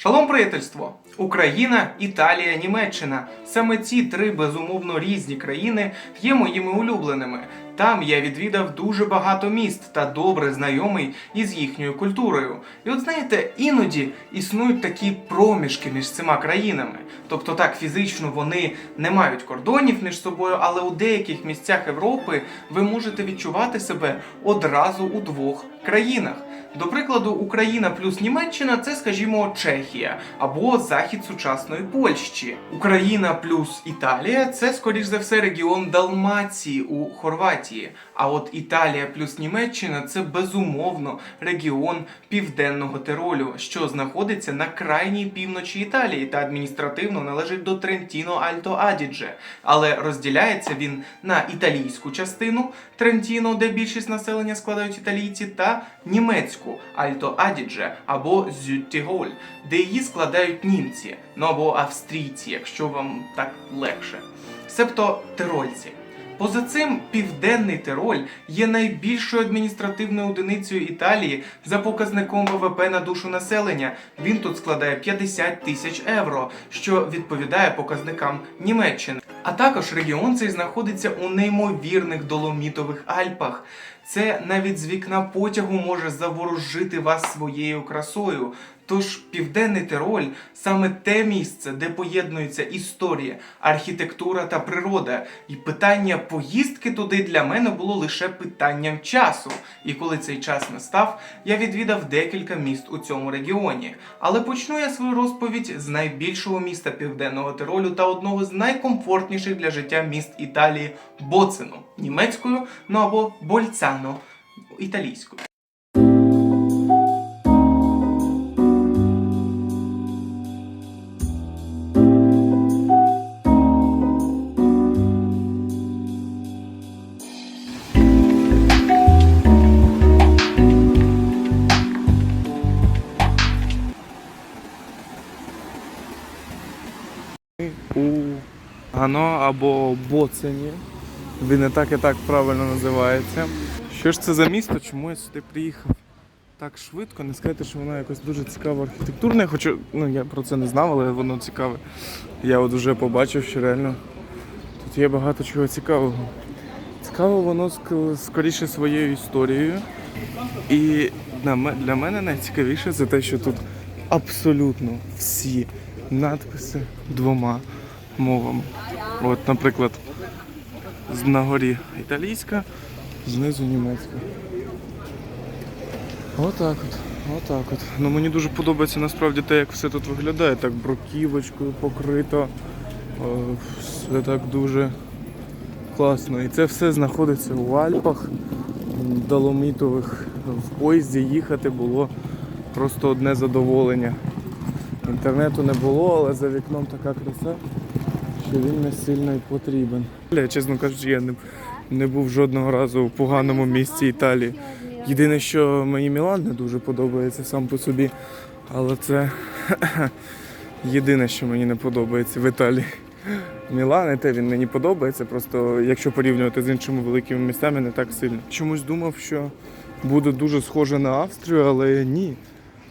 Шалом приятельство! Україна, Італія, Німеччина. Саме ці три безумовно різні країни є моїми улюбленими. Там я відвідав дуже багато міст та добре знайомий із їхньою культурою. І от знаєте, іноді існують такі проміжки між цими країнами. Тобто так, фізично вони не мають кордонів між собою, але у деяких місцях Європи ви можете відчувати себе одразу у двох країнах. До прикладу, Україна плюс Німеччина це, скажімо, Чехія або захід сучасної Польщі. Україна плюс Італія це, скоріш за все, регіон Далмації у Хорватії. А от Італія плюс Німеччина це безумовно регіон Південного Тиролю, що знаходиться на крайній півночі Італії та адміністративно належить до Трентіно Альто Адідже. Але розділяється він на італійську частину Трентіно, де більшість населення складають італійці, та німецьку Альто Адідже або Зюттіголь, де її складають німці, ну або австрійці, якщо вам так легше. Себто тирольці. Поза цим південний Тироль є найбільшою адміністративною одиницею Італії за показником ВВП на душу населення. Він тут складає 50 тисяч євро, що відповідає показникам Німеччини. А також регіон цей знаходиться у неймовірних доломітових Альпах. Це навіть з вікна потягу може заворожити вас своєю красою. Тож південний Тироль саме те місце, де поєднується історія, архітектура та природа. І питання поїздки туди для мене було лише питанням часу. І коли цей час настав, я відвідав декілька міст у цьому регіоні. Але почну я свою розповідь з найбільшого міста південного Тиролю та одного з найкомфортніших для життя міст Італії Боцену німецькою, ну або Больцано італійською. Гано або Боцені. Він і так і так правильно називається. Що ж це за місто? Чому я сюди приїхав так швидко? Не сказати, що воно якось дуже цікаво архітектурне. Хоча ну, я про це не знав, але воно цікаве. Я от вже побачив, що реально тут є багато чого цікавого. Цікаво воно скоріше своєю історією. І для мене найцікавіше це те, що тут абсолютно всі надписи двома мовами. От, наприклад, на горі італійська, знизу німецька. Отак от. Отак от. Ну мені дуже подобається насправді те, як все тут виглядає. Так бруківочкою покрито. Все так дуже класно. І це все знаходиться у Альпах доломітових. В поїзді їхати було просто одне задоволення. Інтернету не було, але за вікном така краса, що він не сильно і потрібен. Чесно кажучи, я не, не був жодного разу у поганому місці Італії. Єдине, що мені Мілан не дуже подобається сам по собі, але це єдине, що мені не подобається в Італії. Мілан, і те він мені подобається, просто якщо порівнювати з іншими великими містами, не так сильно. Чомусь думав, що буде дуже схоже на Австрію, але ні.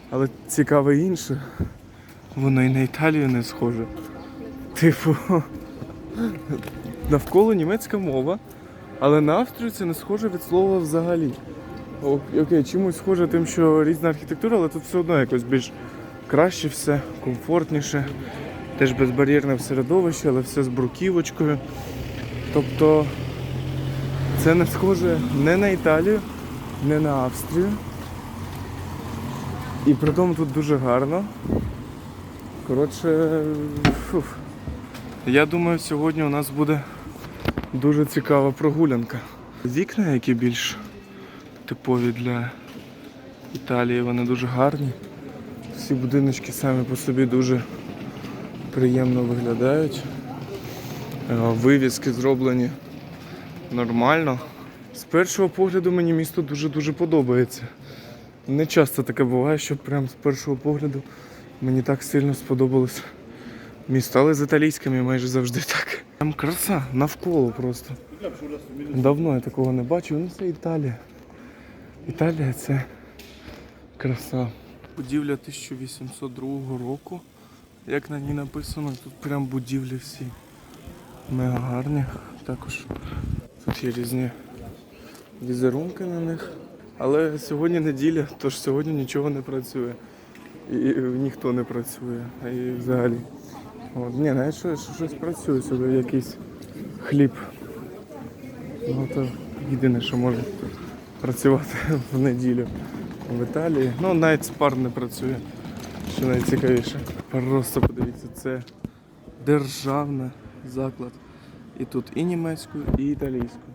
Але цікаве інше. Воно і на Італію не схоже. Типу, навколо німецька мова, але на Австрію це не схоже від слова взагалі. Окей, чомусь схоже тим, що різна архітектура, але тут все одно якось більш краще все, комфортніше. Теж безбар'єрне середовище, але все з бруківочкою. Тобто це не схоже не на Італію, не на Австрію. І при тому тут дуже гарно. Коротше, фух. я думаю, сьогодні у нас буде дуже цікава прогулянка. Вікна, які більш типові для Італії, вони дуже гарні. Всі будиночки самі по собі дуже приємно виглядають. Е, Вивіски зроблені нормально. З першого погляду мені місто дуже-дуже подобається. Не часто таке буває, що прям з першого погляду мені так сильно сподобалось місто, але з італійськими майже завжди так. Там краса навколо просто. Давно я такого не бачив. Ну це Італія. Італія це краса. Будівля 1802 року. Як на ній написано, тут прям будівлі всі мега гарні. Також тут є різні візерунки на них. Але сьогодні неділя, тож сьогодні нічого не працює. І ніхто не працює. І взагалі. От, ні, навіть щось, щось працює сюди, якийсь хліб. Ну, то єдине, що може працювати в неділю в Італії. Ну, навіть спар не працює, що найцікавіше. Просто подивіться, це державний заклад. І тут і німецькою, і італійською.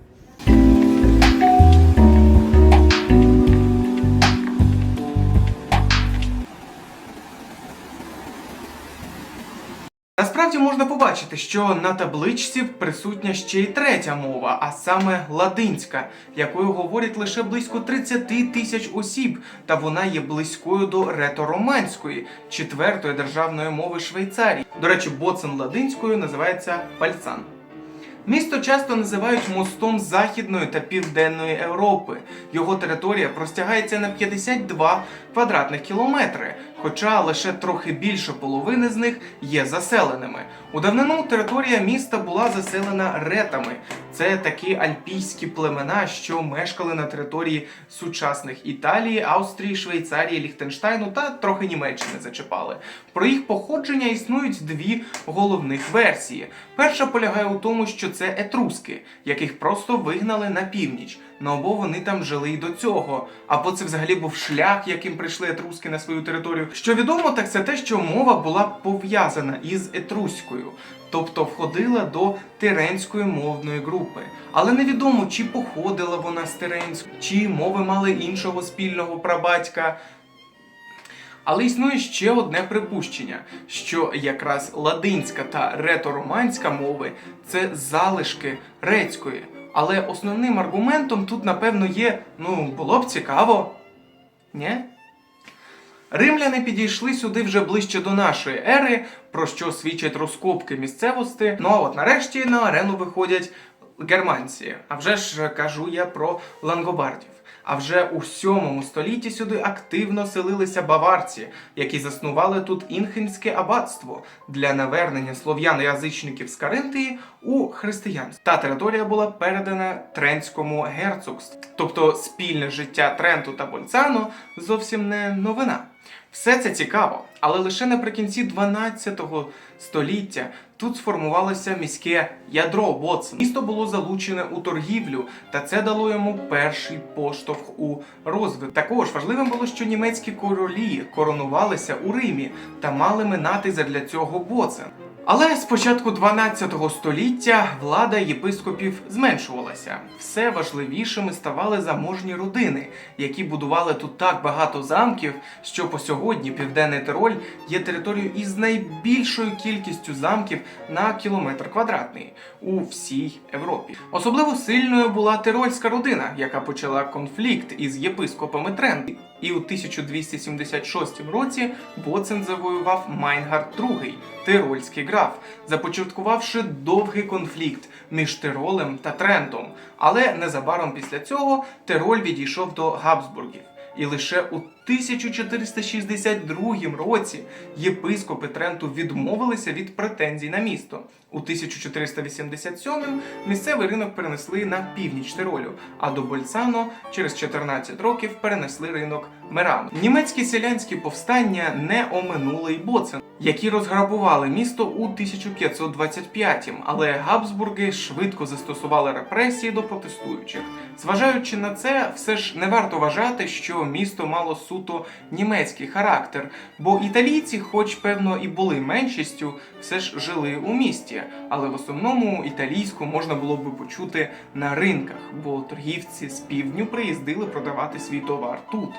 Можна побачити, що на табличці присутня ще й третя мова, а саме ладинська, якою говорять лише близько 30 тисяч осіб, та вона є близькою до ретороманської, четвертої державної мови Швейцарії. До речі, боцен ладинською називається пальцан. Місто часто називають мостом Західної та Південної Європи. Його територія простягається на 52 квадратних кілометри, хоча лише трохи більше половини з них є заселеними. У давнину територія міста була заселена ретами. Це такі альпійські племена, що мешкали на території сучасних Італії, Австрії, Швейцарії, Ліхтенштайну та трохи Німеччини зачіпали. Про їх походження існують дві головних версії. Перша полягає у тому, що це етруски, яких просто вигнали на північ. Ну або вони там жили й до цього, або це взагалі був шлях, яким прийшли етруски на свою територію. Що відомо, так це те, що мова була пов'язана із етруською, тобто входила до тиренської мовної групи. Але невідомо, чи походила вона з тиренської, чи мови мали іншого спільного прабатька. Але існує ще одне припущення, що якраз ладинська та ретороманська мови це залишки грецької. Але основним аргументом тут, напевно, є: ну, було б цікаво. Ні? Римляни підійшли сюди вже ближче до нашої ери, про що свідчать розкопки місцевості. Ну а от нарешті на арену виходять германці. А вже ж кажу я про лангобардів. А вже у 7 столітті сюди активно селилися баварці, які заснували тут інхенське аббатство для навернення слов'ян-язичників з Каринтії у християнство. Та територія була передана Трентському герцогству. Тобто спільне життя Тренту та Больцану зовсім не новина. Все це цікаво, але лише наприкінці 12 століття тут сформувалося міське ядро Боцен. Місто було залучене у торгівлю, та це дало йому перший поштовх у розвиток. Також важливим було, що німецькі королі коронувалися у Римі та мали минати задля цього Боцен. Але з початку 12 століття влада єпископів зменшувалася. Все важливішими ставали заможні родини, які будували тут так багато замків, що по сьогодні Південний Тироль є територією із найбільшою кількістю замків на кілометр квадратний у всій Європі. Особливо сильною була тирольська родина, яка почала конфлікт із єпископами Тренти. І у 1276 році Боцен завоював Майнгард II, тирольський граф, започаткувавши довгий конфлікт між Тиролем та Трентом. Але незабаром після цього Тироль відійшов до Габсбургів. І лише у 1462 році єпископи Тренту відмовилися від претензій на місто. У 1487 місцевий ринок перенесли на північ Тиролю, а до Больцано через 14 років перенесли ринок Мерано. Німецькі селянські повстання не оминули й Боцен, які розграбували місто у 1525-м, але Габсбурги швидко застосували репресії до протестуючих. Зважаючи на це, все ж не варто вважати, що місто мало суто німецький характер, бо італійці, хоч певно і були меншістю, все ж жили у місті, але в основному італійську можна було би почути на ринках, бо торгівці з півдню приїздили продавати свій товар тут.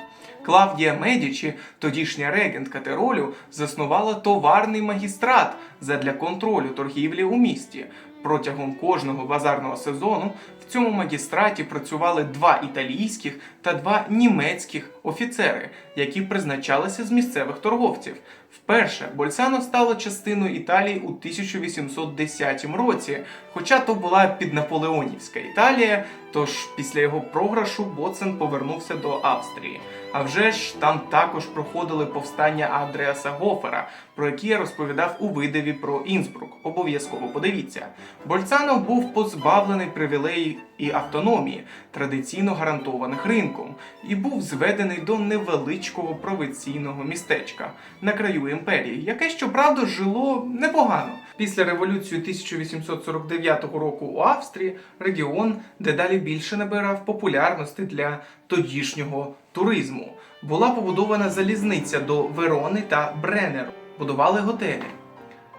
Клавдія Медічі, тодішня регентка Теролю, заснувала товарний магістрат задля контролю торгівлі у місті. Протягом кожного базарного сезону в цьому магістраті працювали два італійських та два німецьких офіцери, які призначалися з місцевих торговців. Вперше Больсано стало частиною Італії у 1810 році, хоча то була піднаполеонівська Італія, тож після його програшу Боцен повернувся до Австрії. А вже ж там також проходили повстання Андреаса Гофера, про які я розповідав у видаві про Інсбрук. Обов'язково подивіться. Больцано був позбавлений привілеїв і автономії, традиційно гарантованих ринком, і був зведений до невеличкого провінційного містечка на краю імперії, яке щоправда жило непогано. Після революції 1849 року у Австрії регіон дедалі більше набирав популярності для тодішнього туризму. Була побудована залізниця до Верони та Бренеру, будували готелі.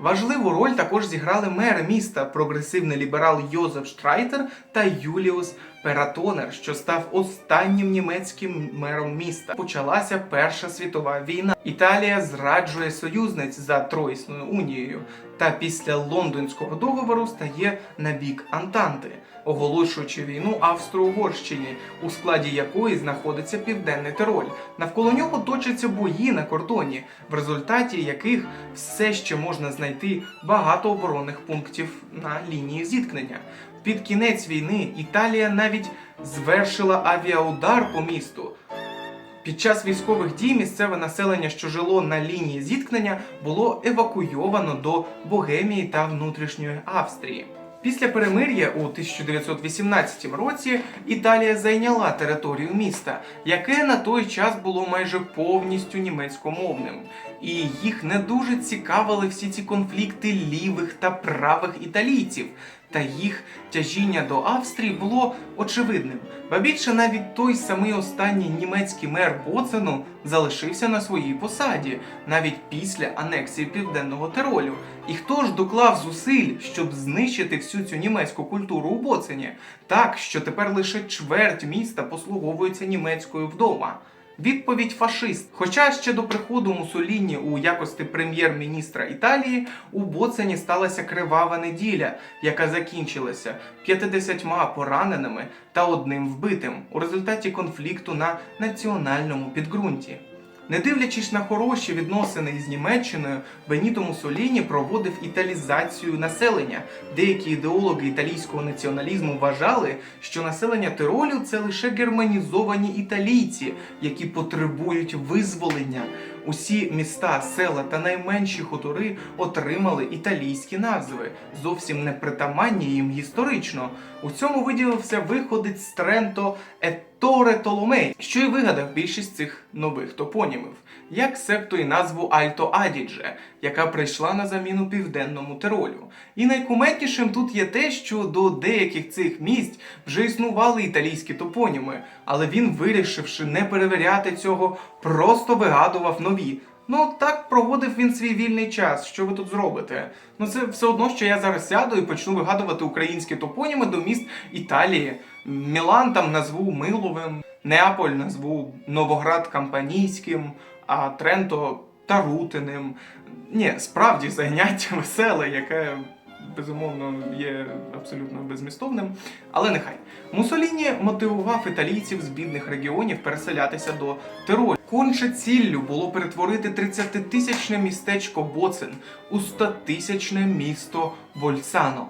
Важливу роль також зіграли мери міста, прогресивний ліберал Йозеф Штрайтер та Юліус Ператонер, що став останнім німецьким мером міста. Почалася Перша світова війна. Італія зраджує союзниць за Троїсною унією, та після лондонського договору стає на бік Антанти, оголошуючи війну Австро-Угорщині, у складі якої знаходиться південний Тироль. Навколо нього точаться бої на кордоні, в результаті яких все ще можна знайти багато оборонних пунктів на лінії зіткнення. Під кінець війни Італія навіть звершила авіаудар по місту. Під час військових дій місцеве населення, що жило на лінії зіткнення, було евакуйовано до Богемії та внутрішньої Австрії. Після перемир'я у 1918 році Італія зайняла територію міста, яке на той час було майже повністю німецькомовним, і їх не дуже цікавили всі ці конфлікти лівих та правих італійців. Та їх тяжіння до Австрії було очевидним. Ба більше навіть той самий останній німецький мер Боцену залишився на своїй посаді навіть після анексії південного Тиролю. І хто ж доклав зусиль, щоб знищити всю цю німецьку культуру у Боцені, так що тепер лише чверть міста послуговується німецькою вдома. Відповідь фашист. Хоча ще до приходу Мусоліні у якості прем'єр-міністра Італії у Боцені сталася кривава неділя, яка закінчилася 50 пораненими та одним вбитим у результаті конфлікту на національному підґрунті. Не дивлячись на хороші відносини із Німеччиною, Беніто Муссоліні проводив італізацію населення. Деякі ідеологи італійського націоналізму вважали, що населення Тиролю це лише германізовані італійці, які потребують визволення. Усі міста, села та найменші хутори отримали італійські назви, зовсім не притаманні їм історично. У цьому виділився виходить з Тренто Етторе Толомей, що й вигадав більшість цих нових топонімів, як секту і назву Альто Адідже, яка прийшла на заміну південному Тиролю. І найкуметнішим тут є те, що до деяких цих місць вже існували італійські топоніми, але він, вирішивши не перевіряти цього, просто вигадував нові. Ну так проводив він свій вільний час. Що ви тут зробите? Ну це все одно, що я зараз сяду і почну вигадувати українські топоніми до міст Італії. Мілан там назву Миловим, Неаполь назву Новоград Кампанійським, а Тренто Тарутиним. Ні, справді заняття веселе, яке безумовно є абсолютно безмістовним. Але нехай Мусоліні мотивував італійців з бідних регіонів переселятися до Тироль. Конче ціллю було перетворити 30-тисячне містечко Боцен у 100-тисячне місто Больцано,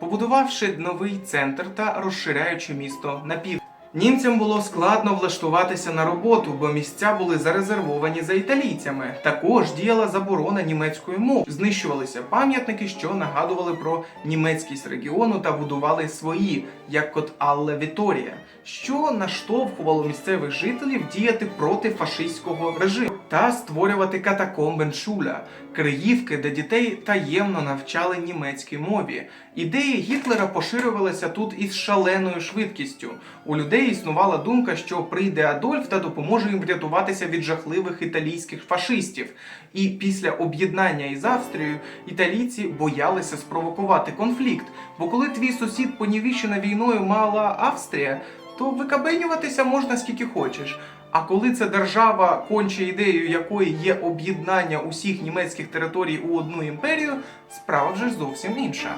побудувавши новий центр та розширяючи місто на пів. Німцям було складно влаштуватися на роботу, бо місця були зарезервовані за італійцями. Також діяла заборона німецької мови. Знищувалися пам'ятники, що нагадували про німецькість регіону та будували свої, як от Алле Віторія, що наштовхувало місцевих жителів діяти проти фашистського режиму та створювати катакомбен Шуля, криївки, де дітей таємно навчали німецькій мові. Ідеї Гітлера поширювалися тут із шаленою швидкістю. У людей існувала думка, що прийде Адольф та допоможе їм врятуватися від жахливих італійських фашистів. І після об'єднання із Австрією італійці боялися спровокувати конфлікт. Бо коли твій сусід понівіщена війною мала Австрія, то викабенюватися можна скільки хочеш. А коли це держава, конче ідеєю якої є об'єднання усіх німецьких територій у одну імперію, справа вже зовсім інша.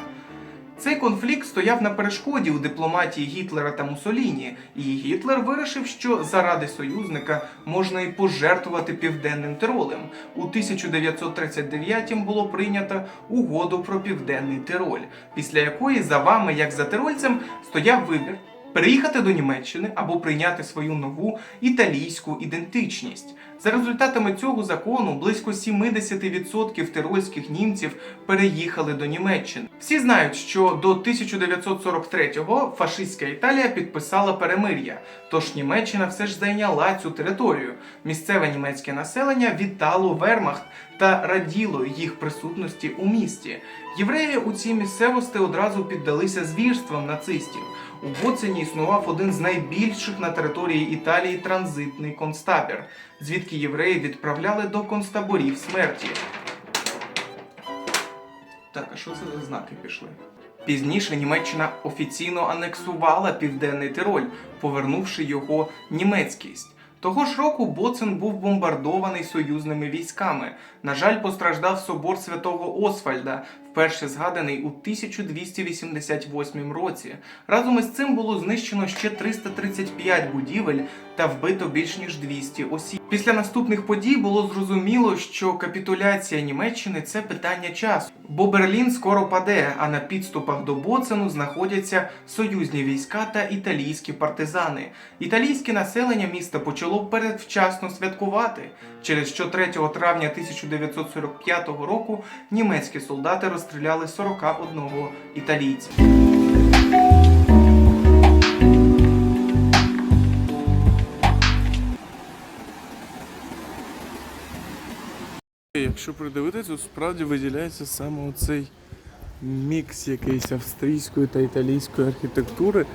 Цей конфлікт стояв на перешкоді у дипломатії Гітлера та Мусоліні, і Гітлер вирішив, що заради союзника можна і пожертвувати південним Тиролем. У 1939 було прийнято угоду про південний Тироль, після якої за вами, як за тирольцем, стояв вибір. Переїхати до Німеччини або прийняти свою нову італійську ідентичність. За результатами цього закону близько 70% тирольських німців переїхали до Німеччини. Всі знають, що до 1943-го фашистська Італія підписала перемир'я, тож Німеччина все ж зайняла цю територію. Місцеве німецьке населення вітало Вермахт та раділо їх присутності у місті. Євреї у цій місцевості одразу піддалися звірствам нацистів. У Боцині існував один з найбільших на території Італії транзитний концтабір, звідки євреї відправляли до концтаборів смерті. Так, а що це за знаки пішли? Пізніше Німеччина офіційно анексувала південний Тироль, повернувши його німецькість. Того ж року Боцен був бомбардований союзними військами. На жаль, постраждав собор святого Освальда, вперше згаданий у 1288 році. Разом із цим було знищено ще 335 будівель та вбито більш ніж 200 осіб. Після наступних подій було зрозуміло, що капітуляція Німеччини це питання часу, бо Берлін скоро паде, а на підступах до Боцену знаходяться союзні війська та італійські партизани. Італійське населення міста почало передвчасно святкувати, через що 3 травня 1945 року німецькі солдати розстріляли 41 італійця. Якщо придивитися, то справді виділяється саме оцей мікс якийсь австрійської та італійської архітектури.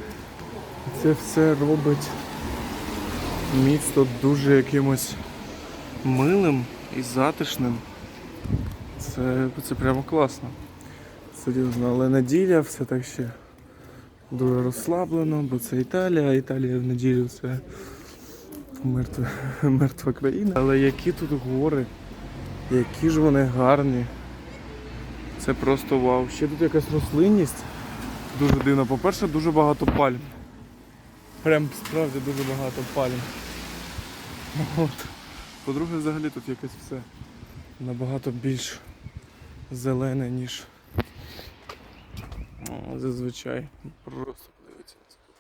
Це все робить місто дуже якимось милим і затишним. Це, це прямо класно. Серйозно, але неділя все так ще дуже розслаблено, бо це Італія, а Італія в неділю це мертва, мертва країна. Але які тут гори, які ж вони гарні. Це просто вау. Ще тут якась рослинність. Дуже дивно. По-перше, дуже багато пальм. Прям справді дуже багато пальм. От. По-друге, взагалі тут якесь все набагато більш зелене, ніж зазвичай. Просто подивіться.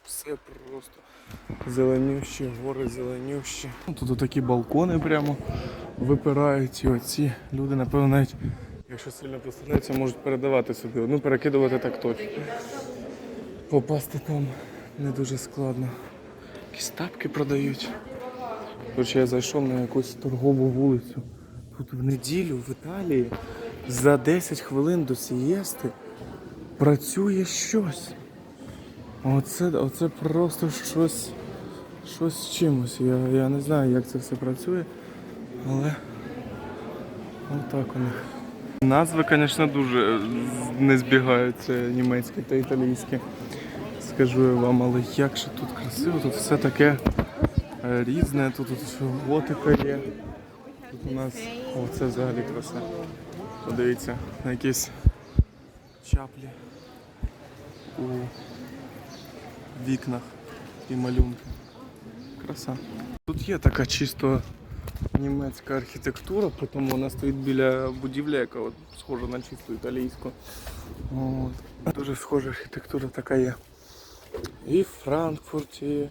Все просто зеленющі, гори зеленющі. Тут такі балкони прямо випирають і оці люди, напевно, навіть якщо сильно постараються, можуть передавати собі. Ну, перекидувати так точно. Попасти там не дуже складно. Якісь тапки продають. Короче, я зайшов на якусь торгову вулицю. Тут в неділю в Італії за 10 хвилин до сієсти працює щось. Оце, оце просто щось, щось з чимось. Я, я не знаю, як це все працює, але отак у них. Назви, звісно, дуже не збігаються німецькі та італійські. Скажу я вам, але як же тут красиво, тут все таке е, різне, тут, тут готика є. Тут у нас. О, взагалі краса. Подивіться, на якісь чаплі у вікнах і малюнки. Краса. Тут є така чисто німецька архітектура, тому вона стоїть біля будівлі, яка от схожа на чисту італійську. От. Дуже схожа архітектура така є. І в Франкфурті,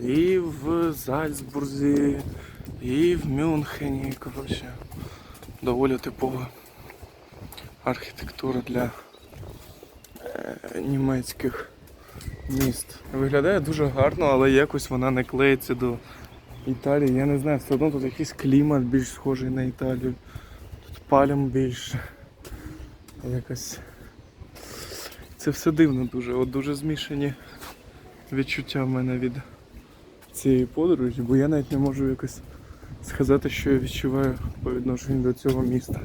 і в Зальцбурзі, і в Мюнхені. Коротше, доволі типова архітектура для е, німецьких міст. Виглядає дуже гарно, але якось вона не клеїться до Італії. Я не знаю, все одно тут якийсь клімат більш схожий на Італію. Тут пальм більше. Якось. Це все дивно дуже. От дуже змішані відчуття в мене від цієї подорожі, бо я навіть не можу якось сказати, що я відчуваю по відношенню до цього міста.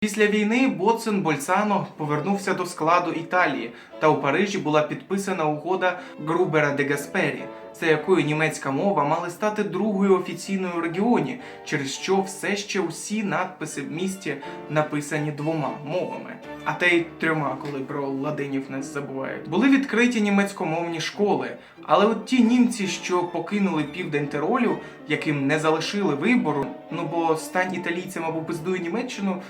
Після війни Боцен Больцано повернувся до складу Італії, та у Парижі була підписана угода Грубера де Гаспері, за якою німецька мова мала стати другою офіційною у регіоні, через що все ще усі надписи в місті написані двома мовами. А те й трьома, коли про ладинів не забувають. Були відкриті німецькомовні школи, але от ті німці, що покинули південь Тиролю, яким не залишили вибору, ну бо стань італійцем або пиздуй Німеччину.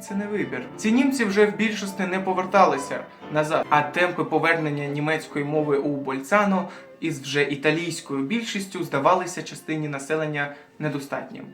Це не вибір. Ці німці вже в більшості не поверталися назад, а темпи повернення німецької мови у Больцано із вже італійською більшістю здавалися частині населення недостатнім.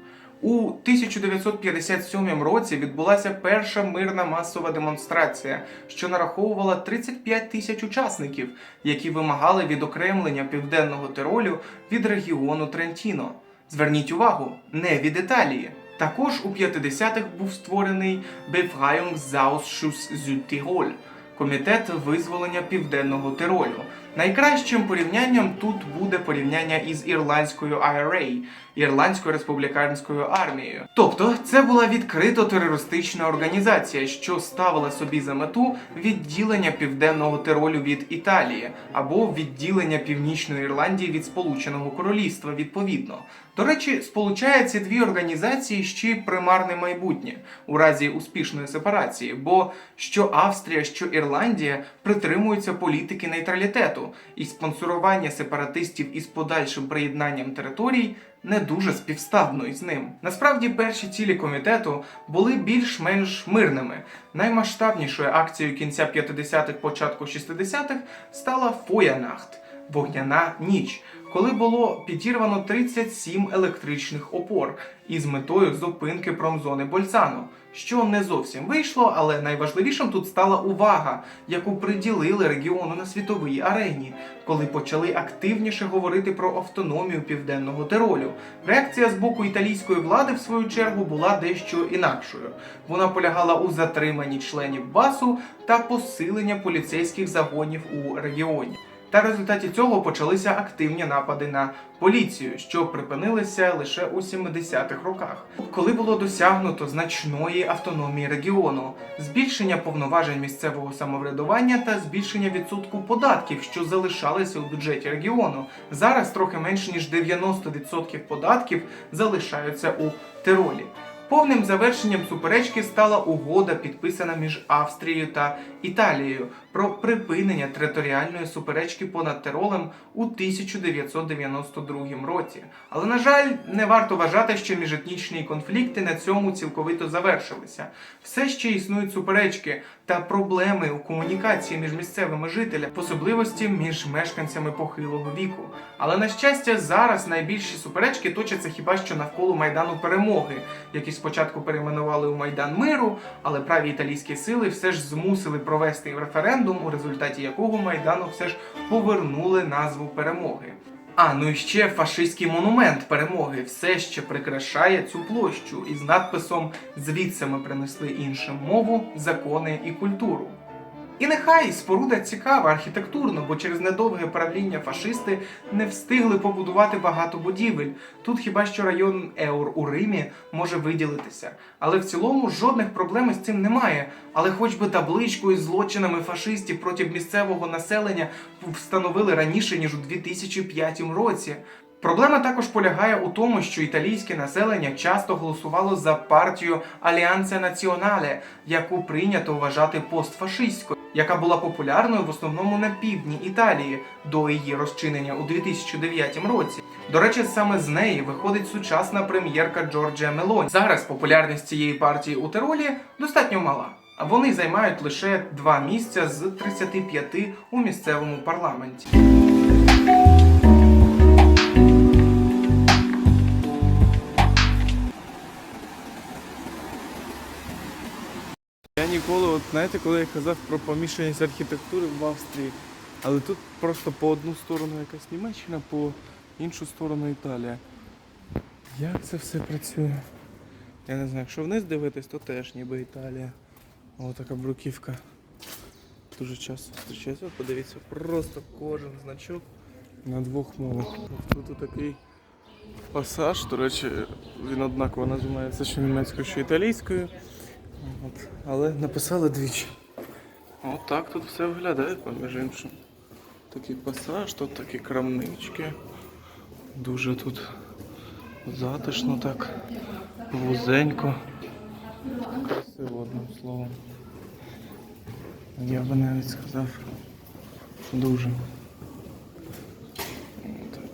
У 1957 році відбулася перша мирна масова демонстрація, що нараховувала 35 тисяч учасників, які вимагали відокремлення південного Тиролю від регіону Трентіно. Зверніть увагу, не від Італії. Також у 50-х був створений Befreiungsausschuss Südtirol – комітет визволення південного Тиролю. Найкращим порівнянням тут буде порівняння із ірландською IRA – Ірландською республіканською армією. Тобто, це була відкрито терористична організація, що ставила собі за мету відділення південного Тиролю від Італії або відділення Північної Ірландії від Сполученого Королівства відповідно. До речі, сполучає ці дві організації ще й примарне майбутнє у разі успішної сепарації, бо що Австрія, що Ірландія притримуються політики нейтралітету, і спонсорування сепаратистів із подальшим приєднанням територій не дуже співставно із ним. Насправді, перші цілі комітету були більш-менш мирними. Наймасштабнішою акцією кінця 50-х, початку 60-х стала Фоянахт вогняна ніч, коли було підірвано 37 електричних опор із метою зупинки промзони Больцано, що не зовсім вийшло, але найважливішим тут стала увага, яку приділили регіону на світовій арені, коли почали активніше говорити про автономію південного Тиролю. Реакція з боку італійської влади, в свою чергу, була дещо інакшою. Вона полягала у затриманні членів БАСу та посиленні поліцейських загонів у регіоні. Та в результаті цього почалися активні напади на поліцію, що припинилися лише у 70-х роках, коли було досягнуто значної автономії регіону, збільшення повноважень місцевого самоврядування та збільшення відсотку податків, що залишалися у бюджеті регіону. Зараз трохи менше ніж 90% податків залишаються у Тиролі. Повним завершенням суперечки стала угода, підписана між Австрією та Італією про припинення територіальної суперечки понад Тиролем у 1992 році. Але на жаль, не варто вважати, що міжетнічні конфлікти на цьому цілковито завершилися. Все ще існують суперечки та проблеми у комунікації між місцевими жителями, особливості між мешканцями похилого віку. Але на щастя, зараз найбільші суперечки точаться хіба що навколо майдану перемоги, який спочатку перейменували у майдан миру, але праві італійські сили все ж змусили провести референдум, у результаті якого майдану все ж повернули назву перемоги. А ну і ще фашистський монумент перемоги все ще прикрашає цю площу із надписом Звідси ми принесли іншим мову, закони і культуру. І нехай споруда цікава архітектурно, бо через недовге правління фашисти не встигли побудувати багато будівель. Тут хіба що район Еур у Римі може виділитися. Але в цілому жодних проблем із цим немає. Але хоч би табличку із злочинами фашистів проти місцевого населення встановили раніше ніж у 2005 році. Проблема також полягає у тому, що італійське населення часто голосувало за партію Аліанце Націонале, яку прийнято вважати постфашистською, яка була популярною в основному на півдні Італії до її розчинення у 2009 році. До речі, саме з неї виходить сучасна прем'єрка Джорджія Мелоні. Зараз популярність цієї партії у Тиролі достатньо мала. Вони займають лише два місця з 35 у місцевому парламенті. Я ніколи, от знаєте, коли я казав про помішаність архітектури в Австрії, але тут просто по одну сторону якась Німеччина, по іншу сторону Італія. Як це все працює? Я не знаю, якщо вниз дивитись, то теж ніби Італія. О, така бруківка. Дуже часто зустрічається. Подивіться, просто кожен значок на двох мовах. Тут такий пасаж, до речі, він однаково називається що німецькою, що італійською. От. Але написали двічі. От так тут все виглядає, поміж іншим. Такий пасаж, тут такі крамнички. Дуже тут затишно так, вузенько. Красиво одним словом. Я би навіть сказав, що дуже.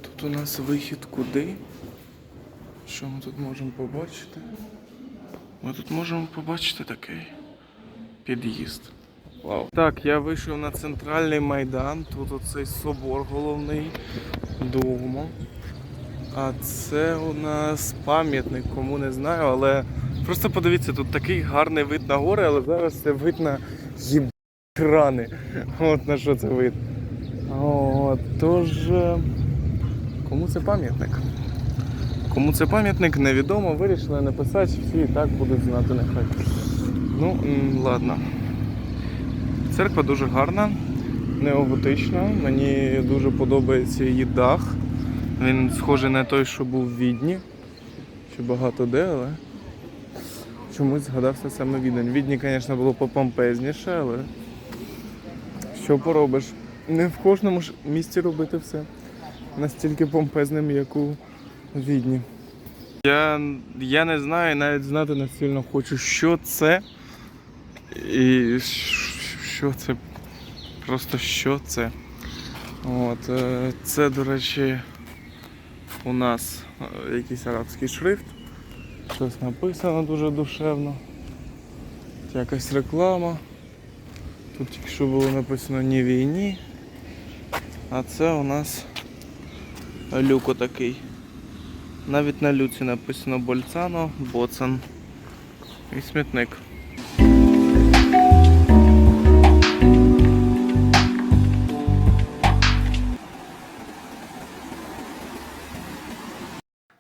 Тут у нас вихід куди? Що ми тут можемо побачити? Ми тут можемо побачити такий під'їзд. Вау. Так, я вийшов на центральний майдан. Тут оцей собор головний дома. А це у нас пам'ятник, кому не знаю, але просто подивіться, тут такий гарний вид на гори, але зараз це вид на їб... крани. От на що це вид. От, тож, е, кому це пам'ятник? Кому це пам'ятник, невідомо. Вирішили написати, всі і так будуть знати нехай. Ну, ладно. Церква дуже гарна, неоготична. Мені дуже подобається її дах. Він схожий на той, що був в Відні. Ще багато де, але чомусь згадався саме Відень. Відні, звісно, було попомпезніше, але що поробиш? Не в кожному ж місті робити все настільки помпезним, як у Відні. Я, я не знаю, навіть знати не сильно хочу, що це. І що це? Просто що це? От, е, це, до речі, у нас е, якийсь арабський шрифт. Щось написано дуже душевно. Якась реклама. Тут тільки що було написано ні війні. А це у нас люко такий. Навіть на люці написано Больцано, Боцан і смітник.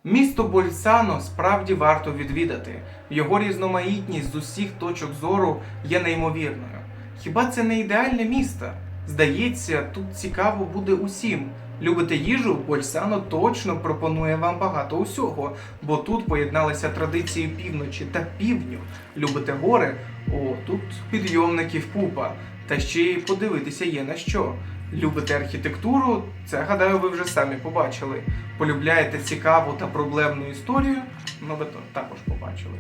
Місто Больсано справді варто відвідати. Його різноманітність з усіх точок зору є неймовірною. Хіба це не ідеальне місто? Здається, тут цікаво буде усім. Любите їжу? Больсано точно пропонує вам багато усього, бо тут поєдналися традиції півночі та півдню. Любите гори? О, тут підйомників купа. Та ще й подивитися є на що. Любите архітектуру? Це гадаю, ви вже самі побачили. Полюбляєте цікаву та проблемну історію? Ну ви то також побачили.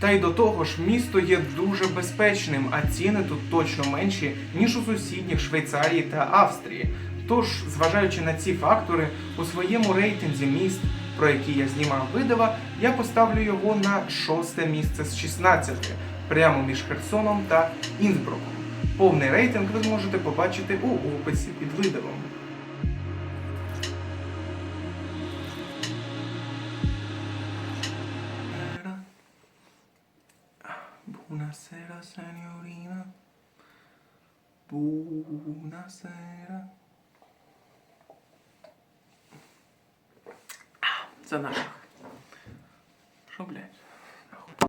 Та й до того ж, місто є дуже безпечним, а ціни тут точно менші, ніж у сусідніх Швейцарії та Австрії. Тож, зважаючи на ці фактори, у своєму рейтинзі міст, про які я знімав видава, я поставлю його на шосте місце з 16, прямо між Херсоном та Інсбруком. Повний рейтинг ви зможете побачити у описі під видавом. Buonasera, signorina. Buonasera. А, За наших. Що, блядь?